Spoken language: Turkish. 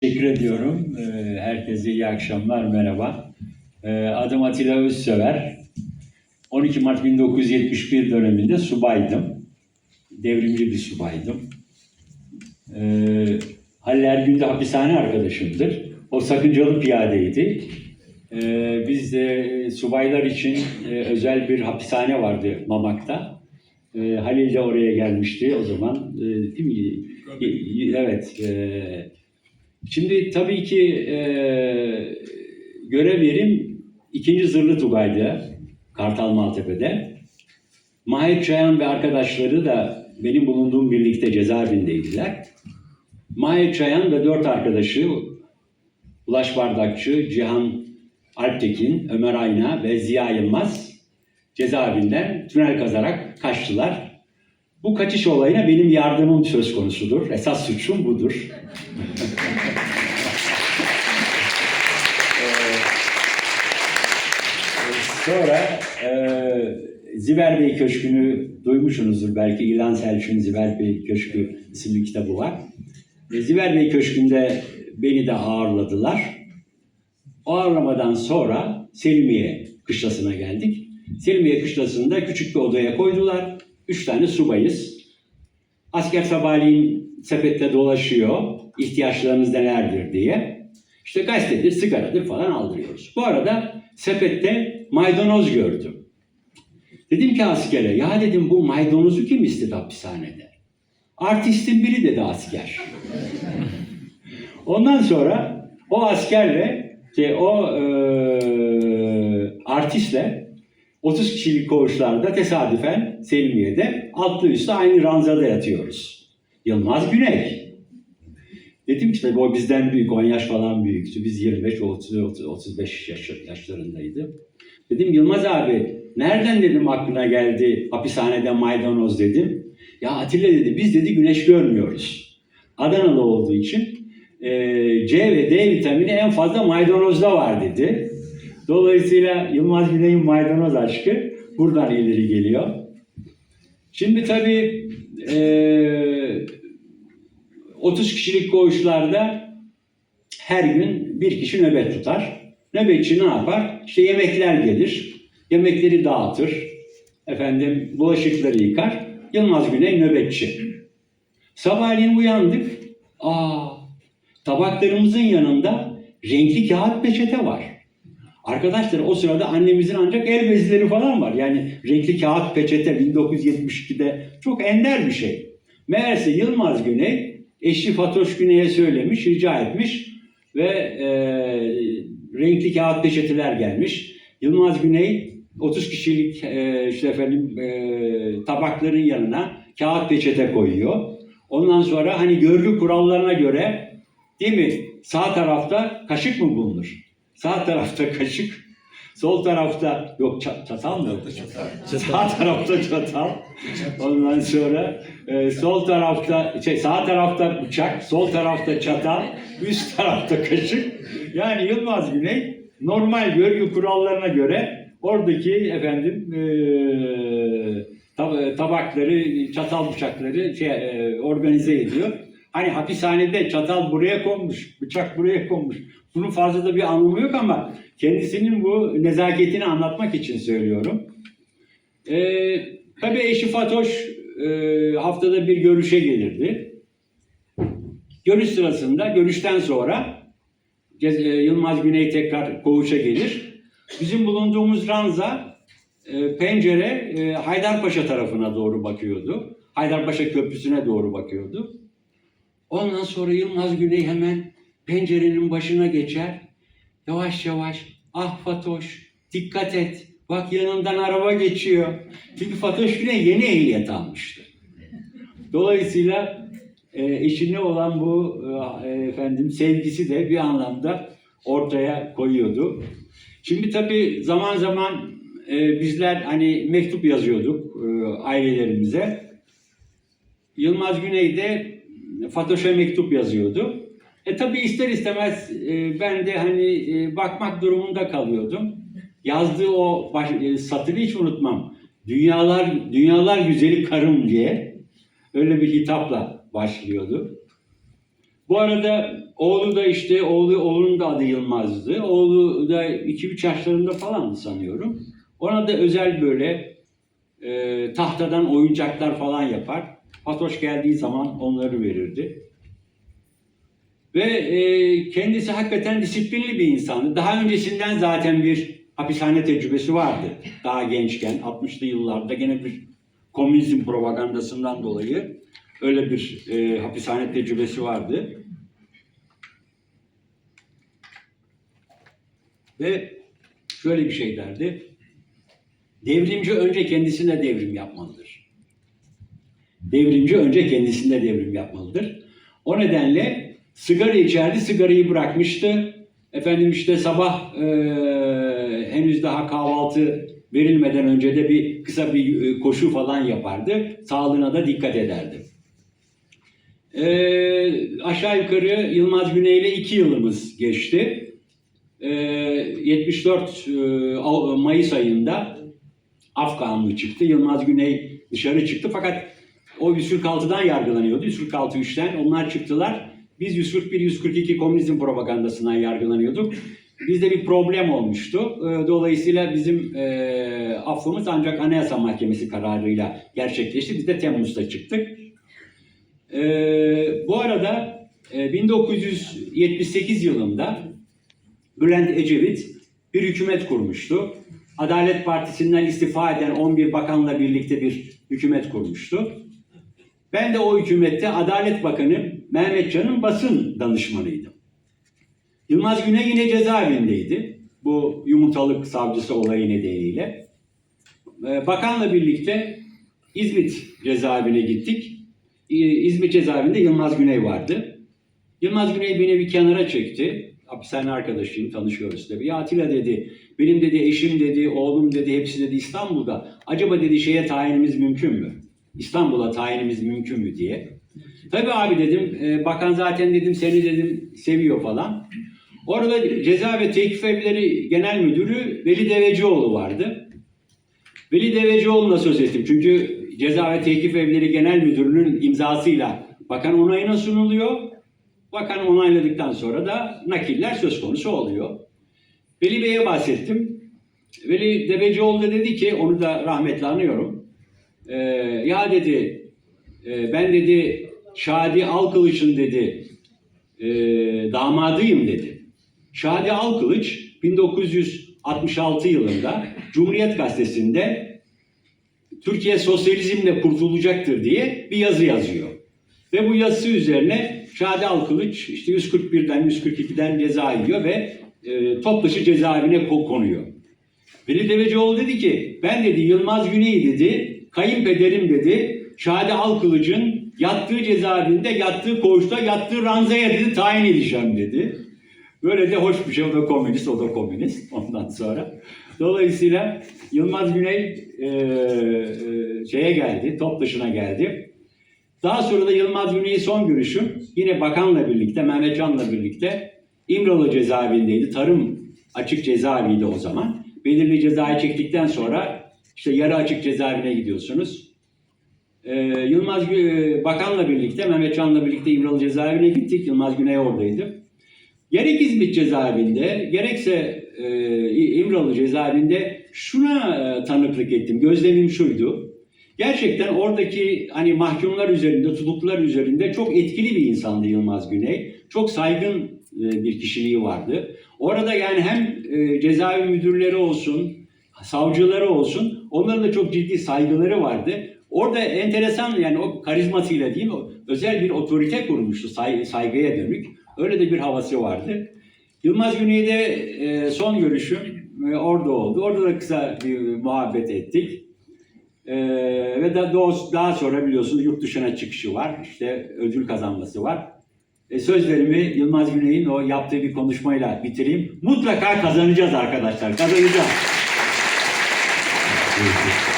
Teşekkür ediyorum. Ee, Herkese iyi akşamlar, merhaba. Ee, Adım Atilla Özsever. 12 Mart 1971 döneminde subaydım. Devrimci bir subaydım. Ee, Halil Ergün de hapishane arkadaşımdır. O sakıncalı piyadeydi. Biz de subaylar için e, özel bir hapishane vardı Mamak'ta. Halil de oraya gelmişti o zaman. Değil mi? Evet. e, Şimdi tabii ki e, görev yerim ikinci Zırhlı Tugay'dı. Kartal Maltepe'de. Mahir Çayan ve arkadaşları da benim bulunduğum birlikte cezaevindeydiler. Mahir Çayan ve dört arkadaşı Ulaş Bardakçı, Cihan Alptekin, Ömer Ayna ve Ziya Yılmaz cezaevinden tünel kazarak kaçtılar. Bu kaçış olayına benim yardımım söz konusudur. Esas suçum budur. Sonra e, Ziver Bey Köşkü'nü duymuşsunuzdur belki. İlhan Selçuk'un Ziver Bey Köşkü isimli kitabı var. E, Ziver Bey Köşkü'nde beni de ağırladılar. O ağırlamadan sonra Selimiye kışlasına geldik. Selimiye kışlasında küçük bir odaya koydular. Üç tane subayız. Asker sabahleyin sepette dolaşıyor. İhtiyaçlarınız nelerdir diye. İşte gazetedir, sigaradır falan aldırıyoruz. Bu arada sepette maydanoz gördüm. Dedim ki askere, ya dedim bu maydanozu kim istedi hapishanede? Artistin biri dedi asker. Ondan sonra o askerle, şey, o e, artistle 30 kişilik koğuşlarda tesadüfen Selimiye'de altlı üstte aynı ranzada yatıyoruz. Yılmaz Güney. Dedim tabii o bizden büyük, 10 yaş falan büyüktü. Biz 25, 30, 30 35 yaş, yaşlarındaydı. Dedim Yılmaz abi nereden dedim aklına geldi hapishanede maydanoz dedim. Ya Atilla dedi biz dedi güneş görmüyoruz. Adanalı olduğu için e, C ve D vitamini en fazla maydanozda var dedi. Dolayısıyla Yılmaz Güney'in maydanoz aşkı buradan ileri geliyor. Şimdi tabii e, 30 kişilik koğuşlarda her gün bir kişi nöbet tutar. Nöbetçi ne yapar? İşte yemekler gelir. Yemekleri dağıtır. Efendim bulaşıkları yıkar. Yılmaz Güney nöbetçi. Sabahleyin uyandık. Aa, tabaklarımızın yanında renkli kağıt peçete var. Arkadaşlar o sırada annemizin ancak el bezleri falan var. Yani renkli kağıt peçete 1972'de çok ender bir şey. Meğerse Yılmaz Güney eşi Fatoş Güney'e söylemiş, rica etmiş ve e, renkli kağıt peçeteler gelmiş. Yılmaz Güney 30 kişilik e, işte efendim e, tabakların yanına kağıt peçete koyuyor. Ondan sonra hani görgü kurallarına göre değil mi sağ tarafta kaşık mı bulunur? Sağ tarafta kaşık, sol tarafta yok ça- çatal mı? Sağ tarafta çatal. Ondan sonra e, sol tarafta şey sağ tarafta bıçak, sol tarafta çatal, üst tarafta kaşık. Yani Yılmaz Güney normal görgü kurallarına göre oradaki efendim e, tab- tabakları, çatal bıçakları şey, e, organize ediyor. Hani hapishanede çatal buraya konmuş, bıçak buraya konmuş. Bunun fazla da bir anlamı yok ama kendisinin bu nezaketini anlatmak için söylüyorum. Ee, tabii eşi Fatoş e, haftada bir görüşe gelirdi. Görüş sırasında, görüşten sonra e, Yılmaz Güney tekrar koğuşa gelir. Bizim bulunduğumuz ranza e, pencere e, Haydarpaşa tarafına doğru bakıyordu. Haydarpaşa Köprüsü'ne doğru bakıyordu. Ondan sonra Yılmaz Güney hemen pencerenin başına geçer. Yavaş yavaş, ah Fatoş, dikkat et. Bak yanından araba geçiyor. Çünkü Fatoş Güney yeni ehliyet almıştı. Dolayısıyla e, eşine olan bu e, efendim sevgisi de bir anlamda ortaya koyuyordu. Şimdi tabii zaman zaman e, bizler hani mektup yazıyorduk e, ailelerimize. Yılmaz Güney de Fatoş'a mektup yazıyordu. E tabii ister istemez e, ben de hani e, bakmak durumunda kalıyordum. Yazdığı o baş, e, satırı hiç unutmam. Dünyalar dünyalar güzeli karım diye öyle bir hitapla başlıyordu. Bu arada oğlu da işte oğlu oğlunun da adı Yılmaz'dı. Oğlu da 2-3 yaşlarında falandı sanıyorum. Ona da özel böyle e, tahtadan oyuncaklar falan yapar. Fatoş geldiği zaman onları verirdi. Ve e, kendisi hakikaten disiplinli bir insandı. Daha öncesinden zaten bir hapishane tecrübesi vardı. Daha gençken 60'lı yıllarda gene bir komünizm propagandasından dolayı öyle bir e, hapishane tecrübesi vardı. Ve şöyle bir şey derdi. Devrimci önce kendisine devrim yapmalıdır. Devrimci önce kendisinde devrim yapmalıdır. O nedenle sigara içerdi, sigarayı bırakmıştı. Efendim işte sabah e, henüz daha kahvaltı verilmeden önce de bir kısa bir e, koşu falan yapardı. Sağlığına da dikkat ederdi. E, aşağı yukarı Yılmaz Güney ile iki yılımız geçti. E, 74 e, Mayıs ayında af kanunu çıktı. Yılmaz Güney dışarı çıktı fakat o 146'dan yargılanıyordu. 146 3'ten onlar çıktılar. Biz 141 142 komünizm propagandasından yargılanıyorduk. Bizde bir problem olmuştu. Ee, Dolayısıyla bizim e, affımız ancak Anayasa Mahkemesi kararıyla gerçekleşti. Biz de Temmuz'da çıktık. Ee, bu arada e, 1978 yılında Bülent Ecevit bir hükümet kurmuştu. Adalet Partisi'nden istifa eden 11 bakanla birlikte bir hükümet kurmuştu. Ben de o hükümette Adalet Bakanı Mehmet Can'ın basın danışmanıydım. Yılmaz Güney yine cezaevindeydi. Bu yumurtalık savcısı olayı nedeniyle. Ee, Bakanla birlikte İzmit cezaevine gittik. Ee, İzmit cezaevinde Yılmaz Güney vardı. Yılmaz Güney beni bir kenara çekti. Hapishane arkadaşıyım, tanışıyoruz tabii. Ya Atilla dedi, benim dedi eşim dedi, oğlum dedi, hepsi dedi İstanbul'da. Acaba dedi şeye tayinimiz mümkün mü? İstanbul'a tayinimiz mümkün mü diye. Tabii abi dedim, e, bakan zaten dedim seni dedim seviyor falan. Orada Ceza ve Tekif Evleri Genel Müdürü Veli Devecioğlu vardı. Veli Devecioğlu'na söz ettim. Çünkü Ceza ve Tekif Evleri Genel Müdürü'nün imzasıyla bakan onayına sunuluyor. Bakan onayladıktan sonra da nakiller söz konusu oluyor. Veli Bey'e bahsettim. Veli Devecioğlu da dedi ki, onu da rahmetle anıyorum. Ee, ya dedi, e, ben dedi Şadi Alkılıç'ın dedi e, damadıyım dedi. Şadi Alkılıç 1966 yılında Cumhuriyet Gazetesi'nde Türkiye sosyalizmle kurtulacaktır diye bir yazı yazıyor. Ve bu yazısı üzerine Şadi Alkılıç işte 141'den 142'den ceza yiyor ve e, Toptaşı cezaevine ko- konuyor. Veli Devecioğlu dedi ki ben dedi Yılmaz Güney dedi kayınpederim dedi Şadi Alkılıç'ın yattığı cezaevinde yattığı koğuşta yattığı ranzaya dedi tayin edeceğim dedi. Böyle de hoş bir şey o da komünist o da komünist ondan sonra. Dolayısıyla Yılmaz Güney e, e, şeye geldi top dışına geldi. Daha sonra da Yılmaz Güney'in son görüşüm yine bakanla birlikte, Mehmet Can'la birlikte İmralı cezaevindeydi. Tarım açık cezaeviydi o zaman. Belirli cezayı çektikten sonra işte yarı açık cezaevine gidiyorsunuz. Ee, Yılmaz Bakan'la birlikte, Mehmet Can'la birlikte İmralı cezaevine gittik. Yılmaz Güney oradaydı. Gerek İzmit cezaevinde, gerekse e, İmralı cezaevinde şuna e, tanıklık ettim. Gözlemim şuydu. Gerçekten oradaki hani mahkumlar üzerinde, tutuklular üzerinde çok etkili bir insandı Yılmaz Güney. Çok saygın e, bir kişiliği vardı. Orada yani hem e, cezaevi müdürleri olsun, savcıları olsun, onların da çok ciddi saygıları vardı. Orada enteresan yani o karizmasıyla değil mi, özel bir otorite kurmuştu say- saygıya dönük. Öyle de bir havası vardı. Yılmaz Güney'de e, son görüşüm e, orada oldu. Orada da kısa bir muhabbet ettik. Ee, ve da daha sonra biliyorsunuz yurt dışına çıkışı var. İşte ödül kazanması var. E, sözlerimi Yılmaz Güney'in o yaptığı bir konuşmayla bitireyim. Mutlaka kazanacağız arkadaşlar. Kazanacağız. Jesus.